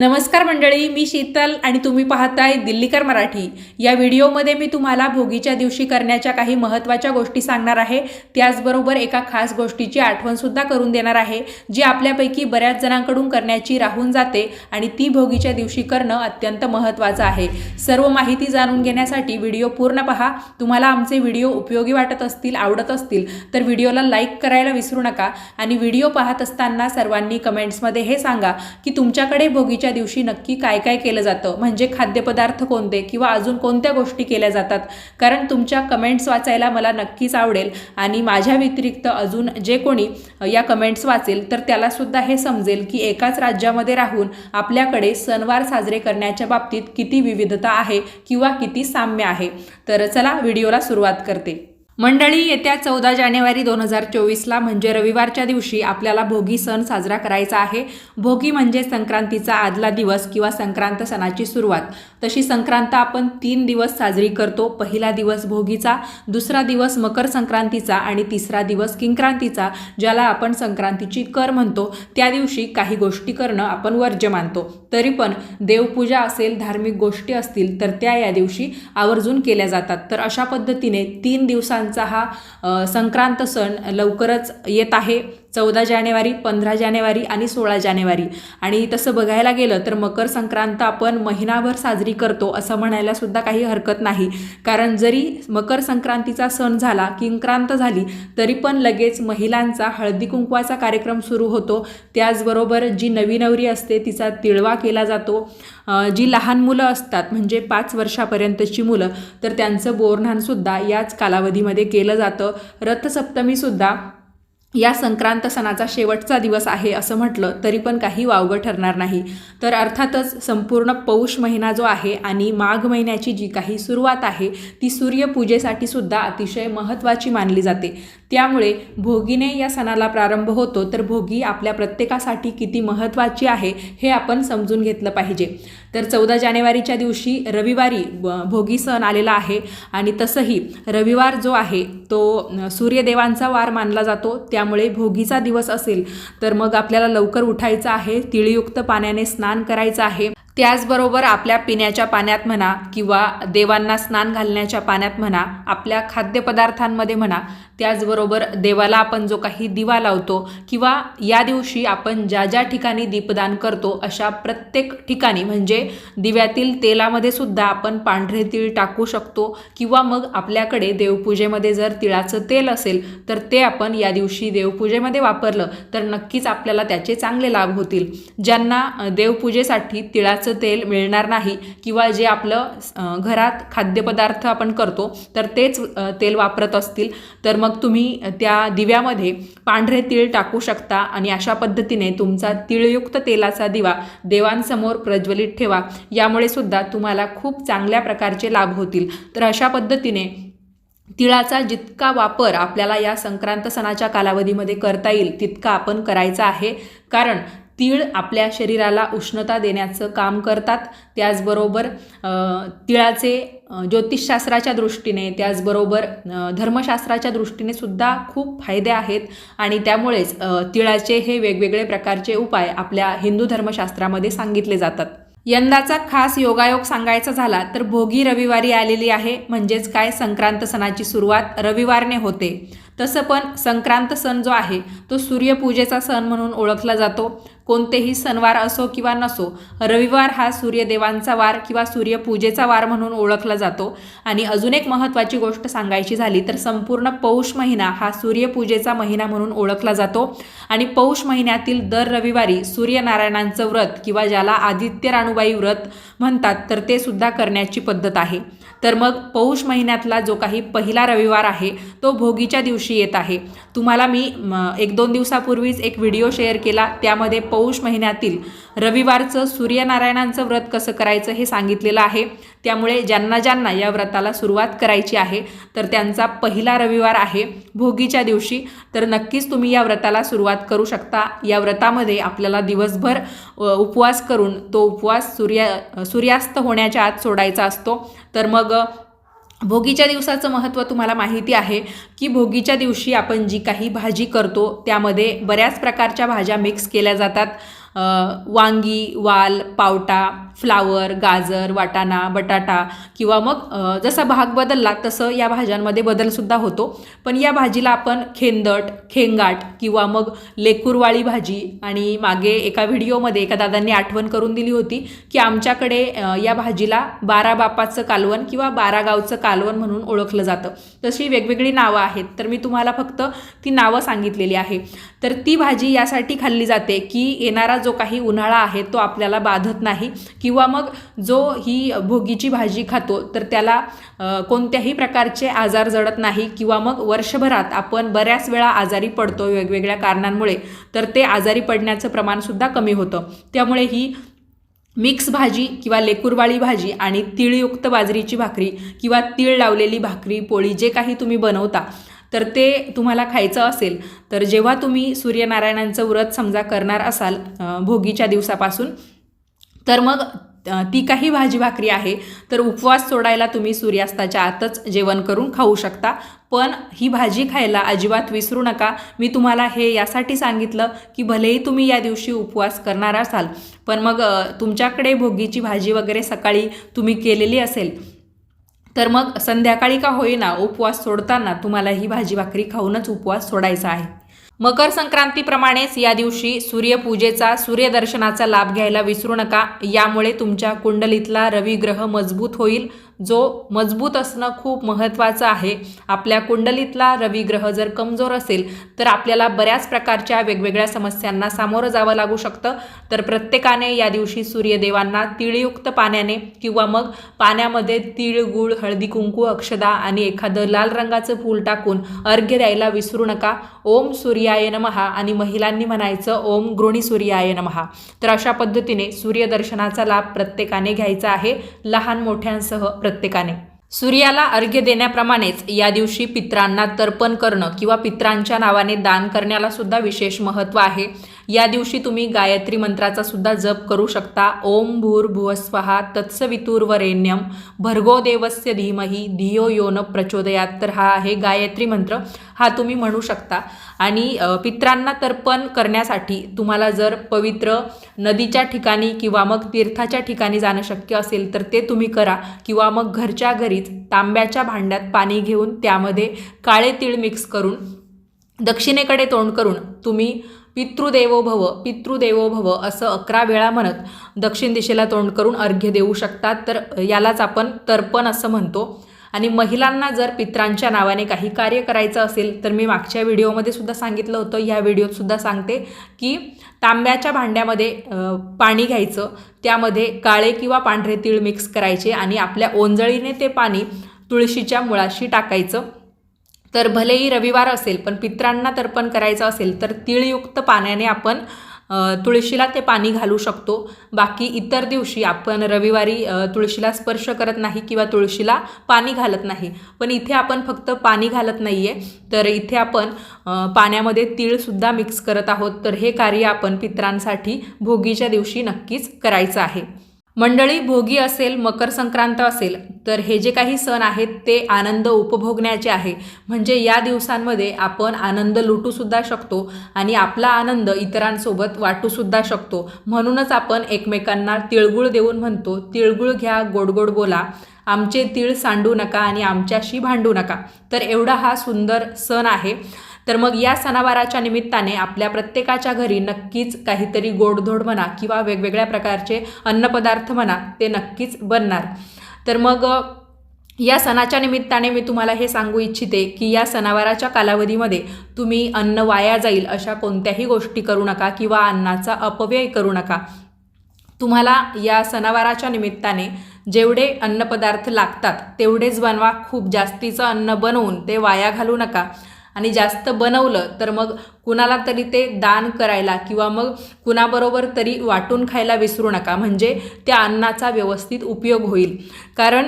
नमस्कार मंडळी मी शीतल आणि तुम्ही पाहताय दिल्लीकर मराठी. या व्हिडिओमध्ये मी तुम्हाला भोगीच्या दिवशी करण्याच्या काही महत्त्वाच्या गोष्टी सांगणार आहे. त्याचबरोबर एका खास गोष्टीची आठवणसुद्धा करून देणार आहे जी आपल्यापैकी बऱ्याच जणांकडून करण्याची राहून जाते आणि ती भोगीच्या दिवशी करणं अत्यंत महत्त्वाचं आहे. सर्व माहिती जाणून घेण्यासाठी व्हिडिओ पूर्ण पहा. तुम्हाला आमचे व्हिडिओ उपयोगी वाटत असतील आवडत असतील तर व्हिडिओला लाईक करायला विसरू नका आणि व्हिडिओ पाहत असताना सर्वांनी कमेंट्समध्ये हे सांगा की तुमच्याकडे भोगीच्या दिवशी नक्की काय काय केलं जातं? म्हणजे खाद्यपदार्थ कोणते किंवा अजून कोणत्या गोष्टी केल्या जातात? कारण तुमच्या कमेंट्स वाचायला मला नक्कीच आवडेल आणि माझ्या व्यतिरिक्त अजून जे कोणी या कमेंट्स वाचेल तर त्यालासुद्धा हे समजेल की एकाच राज्यामध्ये राहून आपल्याकडे सणवार साजरे करण्याच्या बाबतीत किती विविधता आहे किंवा किती साम्य आहे. तर चला व्हिडिओला सुरुवात करते. मंडळी येत्या चौदा जानेवारी दोन हजार चोवीसला म्हणजे रविवारच्या दिवशी आपल्याला भोगी सण साजरा करायचा आहे. भोगी म्हणजे संक्रांतीचा आदला दिवस किंवा संक्रांत सणाची सुरुवात. तशी संक्रांत आपण तीन दिवस साजरी करतो. पहिला दिवस भोगीचा दुसरा दिवस मकर संक्रांतीचा आणि तिसरा दिवस किंक्रांतीचा ज्याला आपण संक्रांतीची कर म्हणतो. त्या दिवशी काही गोष्टी करणं आपण वर्ज्य मानतो. तरी पण देवपूजा असेल धार्मिक गोष्टी असतील तर त्या या दिवशी आवर्जून केल्या जातात. तर अशा पद्धतीने तीन दिवसां दिवसांचा हा संक्रांत सण लवकरच येत आहे. चौदा जानेवारी पंधरा जानेवारी आणि सोळा जानेवारी. आणि तसं बघायला गेलं तर मकर संक्रांत आपण महिनाभर साजरी करतो असं म्हणायला सुद्धा काही हरकत नाही. कारण जरी मकर संक्रांतीचा सण झाला किंक्रांत झाली तरी पण लगेच महिलांचा हळदी कुंकवाचा कार्यक्रम सुरू होतो. त्याचबरोबर जी नवी नवरी असते तिचा तिळवा केला जातो. जी लहान मुलं असतात म्हणजे पाच वर्षापर्यंतची मुलं तर त्यांचं बोरन्हाणसुद्धा याच कालावधीमध्ये केलं जातं. रथसप्तमीसुद्धा या संक्रांत सणाचा शेवटचा दिवस आहे असं म्हटलं तरी पण काही वावगं ठरणार नाही. तर अर्थातच संपूर्ण पौष महिना जो आहे आणि माघ महिन्याची जी काही सुरुवात आहे ती सूर्यपूजेसाठी सुद्धा अतिशय महत्त्वाची मानली जाते. त्यामुळे भोगीने या सणाला प्रारंभ होतो तर भोगी आपल्या प्रत्येकासाठी किती महत्त्वाची आहे हे आपण समजून घेतलं पाहिजे. तर चौदा जानेवारीच्या दिवशी रविवारी ब- भोगी सण आलेला आहे आणि तसंही रविवार जो आहे तो सूर्यदेवांचा वार मानला जातो त्यामुळे भोगीचा दिवस असेल तर मग आपल्याला लवकर उठायचं आहे तिळयुक्त पाण्याने स्नान करायचं आहे. त्याचबरोबर आपल्या पिण्याच्या पाण्यात म्हणा किंवा देवांना स्नान घालण्याच्या पाण्यात म्हणा आपल्या खाद्यपदार्थांमध्ये म्हणा त्याचबरोबर देवाला आपण जो काही दिवा लावतो किंवा या दिवशी आपण ज्या ज्या ठिकाणी दीपदान करतो अशा प्रत्येक ठिकाणी म्हणजे दिव्यातील तेलामध्ये सुद्धा आपण पांढरे तीळ टाकू शकतो किंवा मग आपल्याकडे देवपूजेमध्ये जर तिळाचं तेल असेल तर ते आपण या दिवशी देवपूजेमध्ये वापरलं तर नक्कीच आपल्याला त्याचे चांगले लाभ होतील. ज्यांना देवपूजेसाठी तिळाचं तेल मिळणार नाही किंवा जे आपलं घरात खाद्यपदार्थ आपण करतो तर तेच तेल वापरत असतील. तर मग तुम्ही त्या दिव्यामध्ये पांढरे तीळ टाकू शकता आणि अशा पद्धतीने तुमचा तिळयुक्त तेलाचा दिवा देवांसमोर प्रज्वलित ठेवा. यामुळे सुद्धा तुम्हाला खूप चांगल्या प्रकारचे लाभ होतील. तर अशा पद्धतीने तिळाचा जितका वापर आपल्याला या संक्रांत सणाच्या कालावधीमध्ये करता येईल तितका आपण करायचा आहे. कारण तीळ आपल्या शरीराला उष्णता देण्याचं काम करतात. त्याचबरोबर तिळाचे ज्योतिषशास्त्राच्या दृष्टीने त्याचबरोबर धर्मशास्त्राच्या दृष्टीने सुद्धा खूप फायदे आहेत. आणि त्यामुळेच तिळाचे हे वेगवेगळे प्रकारचे उपाय आपल्या हिंदू धर्मशास्त्रामध्ये सांगितले जातात. यंदाचा खास योगायोग सांगायचा झाला तर भोगी रविवारी आलेली आहे. म्हणजेच काय? संक्रांत सणाची सुरुवात रविवारने होते. तसं पण संक्रांत सण जो आहे तो सूर्यपूजेचा सण म्हणून ओळखला जातो. कोणतेही सणवार असो किंवा नसो रविवार हा सूर्यदेवांचा वार किंवा सूर्यपूजेचा वार म्हणून ओळखला जातो. आणि अजून एक महत्त्वाची गोष्ट सांगायची झाली तर संपूर्ण पौष महिना हा सूर्यपूजेचा महिना म्हणून ओळखला जातो. आणि पौष महिन्यातील दर रविवारी सूर्यनारायणांचं व्रत किंवा ज्याला आदित्य राणूबाई व्रत म्हणतात तर ते सुद्धा करण्याची पद्धत आहे. तर मग पौष महिन्यातला जो काही पहिला रविवार आहे तो भोगीच्या दिवशी येत आहे. तुम्हाला मी एक दोन दिवसापूर्वीच एक व्हिडिओ शेअर केला त्यामध्ये पौष महिन्यातील रविवारचं सूर्यनारायणांचं व्रत कसं करायचं हे सांगितलेलं आहे. त्यामुळे ज्यांना ज्यांना या व्रताला सुरुवात करायची आहे तर त्यांचा पहिला रविवार आहे भोगीच्या दिवशी. तर नक्कीच तुम्ही या व्रताला सुरुवात करू शकता. या व्रतामध्ये आपल्याला दिवसभर उपवास करून तो उपवास सूर्य सूर्यास्त होण्याच्या आत सोडायचा असतो. तर मग भोगीच्या दिवसाचं महत्त्व तुम्हाला माहिती आहे की भोगीच्या दिवशी आपण जी काही भाजी करतो त्यामध्ये बऱ्याच प्रकारच्या भाज्या मिक्स केल्या जातात. वांगी वाल पावटा फ्लावर गाजर वाटाणा बटाटा किंवा मग जसा भाग बदलला तसं या भाज्यांमध्ये बदलसुद्धा होतो. पण या भाजीला आपण खेंदट खेंगाट किंवा मग लेकूरवाळी भाजी आणि मागे एका व्हिडिओमध्ये एका दादांनी आठवण करून दिली होती की आमच्याकडे या भाजीला बारा बापाचं कालवण किंवा बारा गावचं कालवण म्हणून ओळखलं जातं. तशी वेगवेगळी नावं आहेत. तर मी तुम्हाला फक्त ती नावं सांगितलेली आहे. तर ती भाजी यासाठी खाल्ली जाते की येणारा जो काही उन्हाळा आहे तो आपल्याला बाधत नाही किंवा मग जो ही भोगीची भाजी खातो तर त्याला कोणत्याही प्रकारचे आजार जडत नाही किंवा मग वर्षभरात आपण बऱ्याच वेळा आजारी पडतो वेगवेगळ्या कारणांमुळे तर ते आजारी पडण्याचं प्रमाणसुद्धा कमी होतं. त्यामुळे ही मिक्स भाजी किंवा लेकुरवाळी भाजी आणि तिळयुक्त बाजरीची भाकरी किंवा तीळ लावलेली भाकरी पोळी जे काही तुम्ही बनवता तर ते तुम्हाला खायचं असेल तर जेव्हा तुम्ही सूर्यनारायणांचं व्रत समजा करणार असाल भोगीच्या दिवसापासून तर मग ती काही भाजी भाकरी आहे तर उपवास सोडायला तुम्ही सूर्यास्ताच्या आतच जेवण करून खाऊ शकता. पण ही भाजी खायला अजिबात विसरू नका. मी तुम्हाला हे यासाठी सांगितलं की भलेही तुम्ही या दिवशी उपवास करणार असाल पण मग तुमच्याकडे भोगीची भाजी वगैरे सकाळी तुम्ही केलेली असेल तर मग संध्याकाळी का होईना उपवास सोडताना तुम्हाला ही भाजी भाकरी खाऊनच उपवास सोडायचा आहे. मकर संक्रांतीप्रमाणेच या दिवशी सूर्यपूजेचा सूर्यदर्शनाचा लाभ घ्यायला विसरू नका. यामुळे तुमच्या कुंडलीतला रविग्रह मजबूत होईल. जो मजबूत असणं खूप महत्त्वाचं आहे. आपल्या कुंडलीतला रविग्रह जर कमजोर असेल तर आपल्याला बऱ्याच प्रकारच्या वेगवेगळ्या समस्यांना सामोरं जावं लागू शकतं. तर प्रत्येकाने या दिवशी सूर्यदेवांना तिळयुक्त पाण्याने किंवा मग पाण्यामध्ये तीळ गुळ हळदी कुंकू अक्षदा आणि एखादं लाल रंगाचं फूल टाकून अर्घ्य द्यायला विसरू नका. ओम सूर्याय नमहा आणि महिलांनी म्हणायचं ओम गृणी सूर्याय नमहा. तर अशा पद्धतीने सूर्यदर्शनाचा लाभ प्रत्येकाने घ्यायचा आहे. लहान मोठ्यांसह प्रत्येकाने. सूर्याला अर्घ्य देण्याप्रमाणेच या दिवशी पित्रांना तर्पण करणं किंवा पित्रांच्या नावाने दान करण्याला सुद्धा विशेष महत्त्व आहे. या दिवशी तुम्ही गायत्री मंत्राचा सुद्धा जप करू शकता. ओम भूर भुवस्वहा तत्सवितुर्वरेण्यम भर्गो देवस्य धीमही धियो योन प्रचोदयात. तर हा आहे गायत्री मंत्र. हा तुम्ही म्हणू शकता. आणि पित्रांना तर्पण करण्यासाठी तुम्हाला जर पवित्र नदीच्या ठिकाणी किंवा मग तीर्थाच्या ठिकाणी जाणं शक्य असेल तर ते तुम्ही करा. किंवा मग घरच्या घरीच तांब्याच्या भांड्यात पाणी घेऊन त्यामध्ये काळे तीळ मिक्स करून दक्षिणेकडे तोंड करून तुम्ही पितृदेवो भव पितृदेवो भव असं अकरा वेळा म्हणत दक्षिण दिशेला तोंड करून अर्घ्य देऊ शकतात. तर यालाच आपण तर्पण असं म्हणतो. आणि महिलांना जर पित्रांच्या नावाने काही कार्य करायचं असेल तर मी मागच्या व्हिडिओमध्ये सुद्धा सांगितलं होतं. ह्या व्हिडिओत सुद्धा सांगते की तांब्याच्या भांड्यामध्ये पाणी घ्यायचं. त्यामध्ये काळे किंवा पांढरे तीळ मिक्स करायचे आणि आपल्या ओंजळीने ते पाणी तुळशीच्या मुळाशी टाकायचं. तर भलेही रविवार असेल पण पित्रांना तर्पण करायचं असेल तर तिळयुक्त पाण्याने आपण तुळशीला ते पाणी घालू शकतो. बाकी इतर दिवशी आपण रविवारी तुळशीला स्पर्श करत नाही किंवा तुळशीला पाणी घालत नाही. पण इथे आपण फक्त पाणी घालत नाही आहे तर इथे आपण पाण्यामध्ये तीळसुद्धा मिक्स करत आहोत. तर हे कार्य आपण पित्रांसाठी भोगीच्या दिवशी नक्कीच करायचं आहे. मंडळी भोगी असेल मकर संक्रांत असेल तर हे जे काही सण आहेत ते आनंद उपभोगण्याचे आहे. म्हणजे या दिवसांमध्ये आपण आनंद लुटूसुद्धा शकतो आणि आपला आनंद इतरांसोबत वाटूसुद्धा शकतो. म्हणूनच आपण एकमेकांना तिळगुळ देऊन म्हणतो तिळगुळ घ्या गोड गोड बोला. आमचे तिळ सांडू नका आणि आमच्याशी भांडू नका. तर एवढा हा सुंदर सण आहे. तर मग या सणावाराच्या निमित्ताने आपल्या प्रत्येकाच्या घरी नक्कीच काहीतरी गोडधोड म्हणा किंवा वेगवेगळ्या प्रकारचे अन्नपदार्थ म्हणा ते नक्कीच बनणार. तर मग या सणाच्या निमित्ताने मी तुम्हाला हे सांगू इच्छिते की या सणावाराच्या कालावधीमध्ये तुम्ही अन्न वाया जाईल अशा कोणत्याही गोष्टी करू नका किंवा अन्नाचा अपव्यय करू नका. तुम्हाला या सणावाराच्या निमित्ताने जेवढे अन्नपदार्थ लागतात तेवढेच बनवा. खूप जास्तीचं अन्न बनवून ते वाया घालू नका. आणि जास्त बनवलं तर मग कुणाला तरी ते दान करायला किंवा मग कुणाबरोबर तरी वाटून खायला विसरू नका. म्हणजे त्या अन्नाचा व्यवस्थित उपयोग होईल. कारण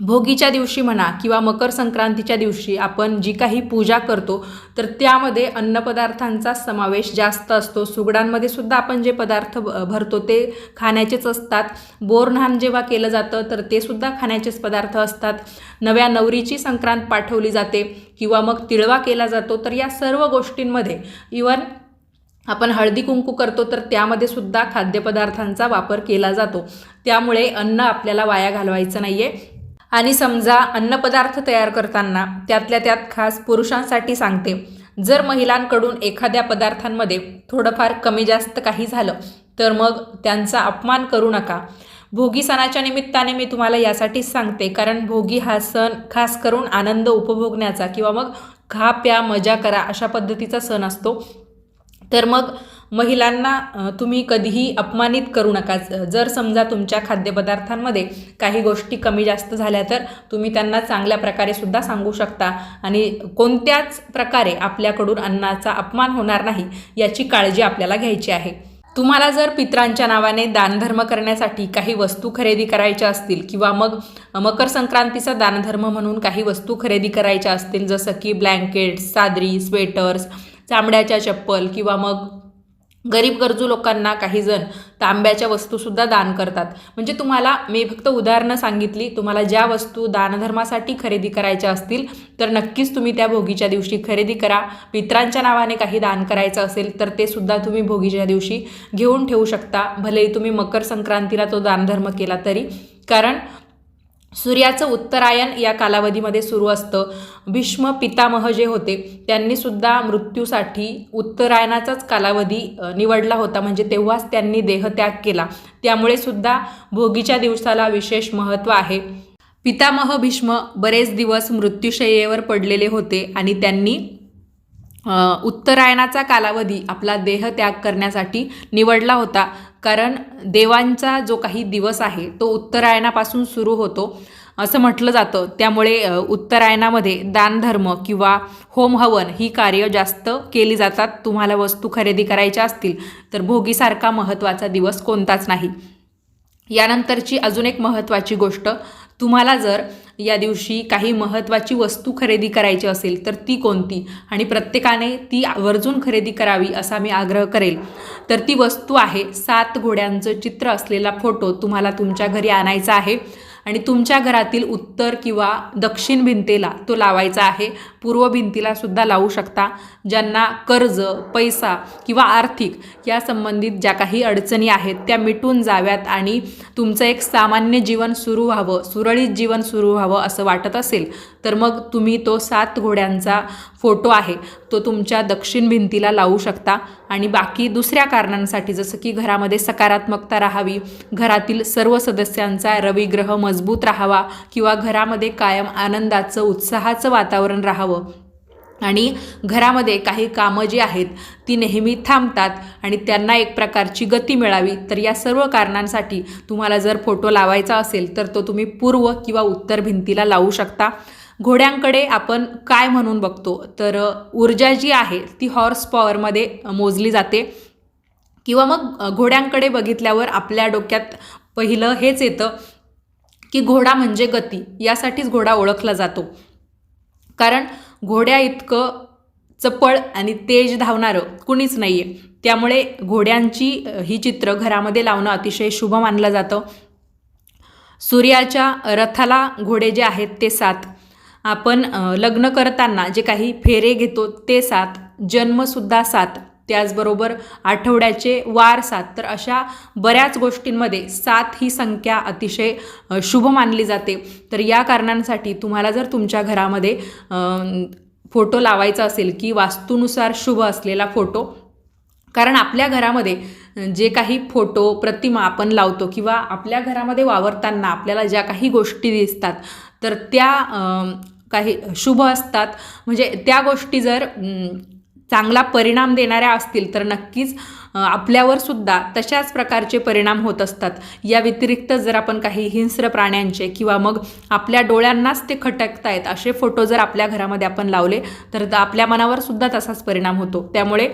भोगीच्या दिवशी म्हणा किंवा मकर संक्रांतीच्या दिवशी आपण जी काही पूजा करतो तर त्यामध्ये अन्नपदार्थांचा समावेश जास्त असतो. सुगडांमध्ये सुद्धा आपण जे पदार्थ भरतो ते खाण्याचेच असतात. बोरन्हान जेव्हा केलं जातं तर ते सुद्धा खाण्याचेच पदार्थ असतात. नव्या नवरीची संक्रांत पाठवली जाते किंवा मग तिळवा केला जातो तर या सर्व गोष्टींमध्ये इवन आपण हळदी कुंकू करतो तर त्यामध्ये सुद्धा खाद्यपदार्थांचा वापर केला जातो. त्यामुळे अन्न आपल्याला वाया घालवायचं नाही आहे आणि समजा अन्नपदार्थ तयार करताना त्यातल्या त्यात खास पुरुषांसाठी सांगते. जर महिलांकडून एखाद्या पदार्थांमध्ये थोडंफार कमी जास्त काही झालं तर मग त्यांचा अपमान करू नका. भोगी सणाच्या निमित्ताने मी तुम्हाला यासाठीच सांगते कारण भोगी हा सण खास करून आनंद उपभोगण्याचा किंवा मग खा प्या मजा करा अशा पद्धतीचा सण असतो. तर मग महिलांना तुम्ही कधीही अपमानित करू नका. जर समजा तुमच्या खाद्यपदार्थांमध्ये काही गोष्टी कमी जास्त झाल्या तर तुम्ही त्यांना चांगल्या प्रकारे सुद्धा सांगू शकता. आणि कोणत्याच प्रकारे आपल्याकडून अन्नाचा अपमान होणार नाही याची काळजी आपल्याला घ्यायची आहे. तुम्हाला जर पित्रांच्या नावाने दानधर्म करण्यासाठी काही वस्तू खरेदी करायच्या असतील किंवा मग मकर संक्रांतीचा दानधर्म म्हणून काही वस्तू खरेदी करायच्या असतील जसं की ब्लँकेट्स सादरी स्वेटर्स चामड्याच्या चप्पल किंवा मग गरीब गरजू लोकांना काही जण तांब्याच्या वस्तूसुद्धा दान करतात. म्हणजे तुम्हाला मी फक्त उदाहरणं सांगितली तुम्हाला ज्या वस्तू दानधर्मासाठी खरेदी करायच्या असतील तर नक्कीच तुम्ही त्या भोगीच्या दिवशी खरेदी करा. मित्रांच्या नावाने काही दान करायचं असेल तर ते सुद्धा तुम्ही भोगीच्या दिवशी घेऊन ठेवू शकता. भलेही तुम्ही मकर संक्रांतीला तो दानधर्म केला तरी. कारण सूर्याचं उत्तरायण या कालावधीमध्ये सुरू असतं. भीष्म पितामह जे होते त्यांनी सुद्धा मृत्यूसाठी उत्तरायणाचाच कालावधी निवडला होता. म्हणजे तेव्हाच त्यांनी देहत्याग केला. त्यामुळे सुद्धा भोगीच्या दिवसाला विशेष महत्त्व आहे. पितामह भीष्म बरेच दिवस मृत्यूशय्येवर पडलेले होते आणि त्यांनी उत्तरायणाचा कालावधी आपला देहत्याग करण्यासाठी निवडला होता. कारण देवांचा जो काही दिवस आहे तो उत्तरायणापासून सुरू होतो. असं म्हटलं जातं. त्यामुळे उत्तरायणामध्ये दानधर्म किंवा होम हवन ही कार्य जास्त केली जातात. तुम्हाला वस्तू खरेदी करायच्या असतील तर भोगीसारखा महत्त्वाचा दिवस कोणताच नाही. यानंतरची अजून एक महत्त्वाची गोष्ट तुम्हाला जर या दिवशी काही महत्त्वाची वस्तू खरेदी करायची असेल तर ती कोणती? आणि प्रत्येकाने ती आवर्जून खरेदी करावी असा मी आग्रह करेल. तर ती वस्तू आहे सात घोड्यांचं चित्र असलेला फोटो तुम्हाला तुमच्या घरी आणायचा आहे. आणि तुमच्या घरातील उत्तर किंवा दक्षिण भिंतीला तो लावायचा आहे. पूर्व भिंतीला सुद्धा लावू शकता. ज्यांना कर्ज पैसा किंवा आर्थिक या संबंधित ज्या काही अडचणी आहेत त्या मिटून जाव्यात आणि तुमचं एक सामान्य जीवन सुरू व्हावं सुरळीत जीवन सुरू व्हावं असं वाटत असेल तर मग तुम्ही तो सात घोड्यांचा फोटो आहे तो तुमच्या दक्षिण भिंतीला लावू शकता. आणि बाकी दुसऱ्या कारणांसाठी जसं की घरामध्ये सकारात्मकता राहावी घरातील सर्व सदस्यांचा रविग्रह मजबूत राहावा किंवा घरामध्ये कायम आनंदाचं उत्साहाचं वातावरण राहावं. आणि घरामध्ये काही कामं जी आहेत ती नेहमी थांबतात आणि त्यांना एक प्रकारची गती मिळावी. तर या सर्व कारणांसाठी तुम्हाला जर फोटो लावायचा असेल तर तो तुम्ही पूर्व किंवा उत्तर भिंतीला लावू शकता. घोड्यांकडे आपण काय म्हणून बघतो? तर ऊर्जा जी आहे ती हॉर्स पॉवरमध्ये मोजली जाते. किंवा मग घोड्यांकडे बघितल्यावर आपल्या डोक्यात पहिलं हेच येतं की घोडा म्हणजे गती. यासाठीच घोडा ओळखला जातो. कारण घोड्या इतकं चपळ आणि तेज धावणारं कुणीच नाही आहे त्यामुळे घोड्यांची ही चित्र घरामध्ये लावणं अतिशय शुभ मानलं जातं. सूर्याच्या रथाला घोडे जे आहेत ते सात. आपण लग्न करताना जे काही फेरे घेतो ते सात जन्मसुद्धा सात त्याचबरोबर आठवड्याचे वार सात. तर अशा बऱ्याच गोष्टींमध्ये सात ही संख्या अतिशय शुभ मानली जाते. तर या कारणांसाठी तुम्हाला जर तुमच्या घरामध्ये फोटो लावायचा असेल की वास्तूनुसार शुभ असलेला फोटो कारण आपल्या घरामध्ये जे काही फोटो प्रतिमा आपण लावतो किंवा आपल्या घरामध्ये वावरताना आपल्याला ज्या काही गोष्टी दिसतात तर त्या काही शुभ असतात. म्हणजे त्या गोष्टी जर चांगला परिणाम देणाऱ्या असतील तर नक्कीच आपल्यावर सुद्धा तशाच प्रकारचे परिणाम होत असतात. या व्यतिरिक्त जर आपण काही हिंस्र प्राण्यांचे किंवा मग आपल्या डोळ्यांनाच ते खटकतायत असे फोटो जर आपल्या घरामध्ये आपण लावले तर आपल्या मनावर सुद्धा तसाच परिणाम होतो. त्यामुळे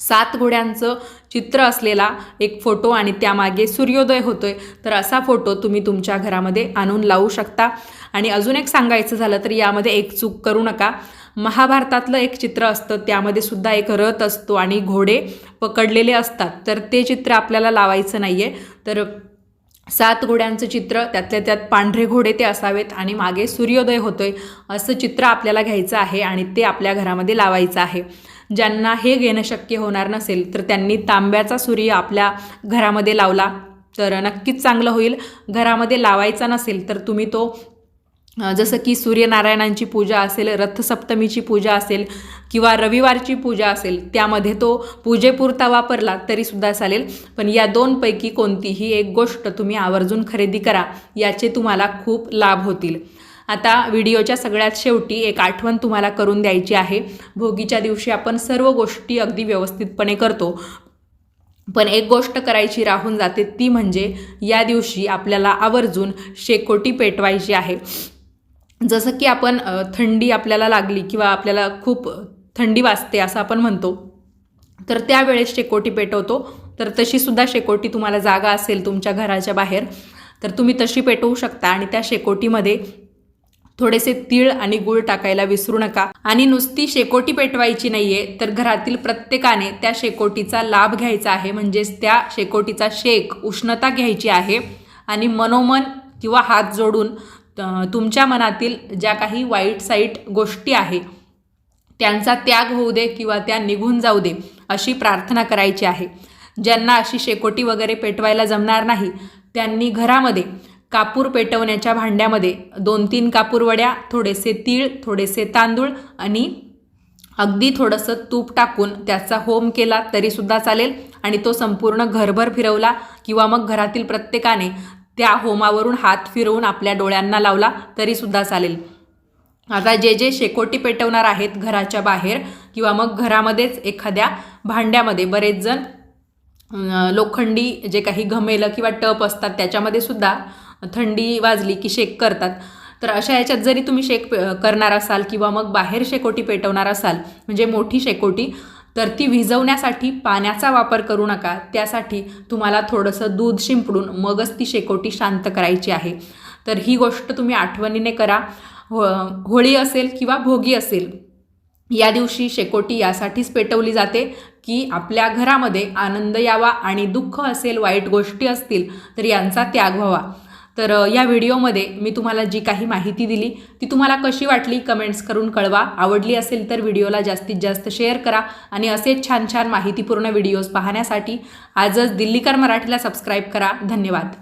सात घोड्यांचं चित्र असलेला एक फोटो आणि त्यामागे सूर्योदय होतोय. तर असा फोटो तुम्ही तुमच्या घरामध्ये आणून लावू शकता. आणि अजून एक सांगायचं झालं तर यामध्ये एक चूक करू नका. महाभारतातलं एक चित्र असतं त्यामध्ये सुद्धा एक रथ असतो आणि घोडे पकडलेले असतात. तर ते चित्र आपल्याला लावायचं नाही आहे तर सात घोड्यांचं चित्र त्यातल्या त्यात पांढरे घोडे ते असावेत आणि मागे सूर्योदय होतोय असं चित्र आपल्याला घ्यायचं आहे आणि ते आपल्या घरामध्ये लावायचं आहे. ज्यांना हे घेणं शक्य होणार नसेल तर त्यांनी तांब्याचा सूर्य आपल्या घरामध्ये लावला तर नक्कीच चांगलं होईल. घरामध्ये लावायचा नसेल तर तुम्ही तो जसं की सूर्यनारायणांची पूजा असेल रथसप्तमीची पूजा असेल किंवा रविवारची पूजा असेल त्यामध्ये तो पूजेपुरता वापरला तरीसुद्धा चालेल. पण या दोनपैकी कोणतीही एक गोष्ट तुम्ही आवर्जून खरेदी करा याचे तुम्हाला खूप लाभ होतील. आता व्हिडिओच्या सगळ्यात शेवटी एक आठवण तुम्हाला करून द्यायची आहे. भोगीच्या दिवशी आपण सर्व गोष्टी अगदी व्यवस्थितपणे करतो. पण एक गोष्ट करायची राहून जाते ती म्हणजे या दिवशी आपल्याला आवर्जून शेकोटी पेटवायची आहे. जसं की आपण थंडी आपल्याला लागली किंवा आपल्याला खूप थंडी वाजते असं आपण म्हणतो तर त्यावेळेस शेकोटी पेटवतो. तर तशीसुद्धा शेकोटी तुम्हाला जागा असेल तुमच्या घराच्या बाहेर तर तुम्ही तशी पेटवू शकता आणि त्या शेकोटीमध्ये थोडेसे तीळ आणि गूळ टाकायला विसरू नका. आणि नुसती शेकोटी पेटवायची नाहीये तर घरातील प्रत्येकाने त्या शेकोटीचा लाभ घ्यायचा आहे. म्हणजेच त्या शेकोटीचा शेक उष्णता घ्यायची आहे. आणि मनोमन किंवा हात जोडून तुमच्या मनातील ज्या काही वाईट साईट गोष्टी आहे त्यांचा त्याग होऊ दे किंवा त्या निघून जाऊ दे अशी प्रार्थना करायची आहे. ज्यांना अशी शेकोटी वगैरे पेटवायला जमणार नाही त्यांनी घरामध्ये कापूर पेटवण्याच्या भांड्यामध्ये दोन तीन कापूर वड्या थोडेसे तीळ थोडेसे तांदूळ आणि अगदी थोडंसं तूप टाकून त्याचा होम केला तरीसुद्धा चालेल. आणि तो संपूर्ण घरभर फिरवला किंवा मग घरातील प्रत्येकाने त्या होमावरून हात फिरवून आपल्या डोळ्यांना लावला तरीसुद्धा चालेल. आता जे जे शेकोटी पेटवणार आहेत घराच्या बाहेर किंवा मग घरामध्येच एखाद्या भांड्यामध्ये बरेच जण लोखंडी जे काही घमेलं किंवा टप असतात त्याच्यामध्ये सुद्धा थंडी वाजली की शेक करतात. तर अशा ह्याच्यात जरी तुम्ही शेक करणार असाल किंवा मग बाहेर शेकोटी पेटवणार असाल म्हणजे मोठी शेकोटी तर ती विझवण्यासाठी पाण्याचा वापर करू नका. त्यासाठी तुम्हाला थोडंसं दूध शिंपडून मगच ती शेकोटी शांत करायची आहे. तर ही गोष्ट तुम्ही आठवणीने करा. हो होळी असेल किंवा भोगी असेल या दिवशी शेकोटी यासाठीच पेटवली जाते की आपल्या घरामध्ये आनंद यावा आणि दुःख असेल वाईट गोष्टी असतील तर यांचा त्याग व्हावा. तर या व्हिडिओमध्ये मी तुम्हाला जी काही माहिती दिली ती तुम्हाला कशी वाटली कमेंट्स करून कळवा. आवडली असेल तर व्हिडिओला जास्तीत जास्त शेअर करा आणि असेच छान छान माहितीपूर्ण व्हिडिओज पाहण्यासाठी आजच दिल्लीकर मराठीला सबस्क्राईब करा. धन्यवाद.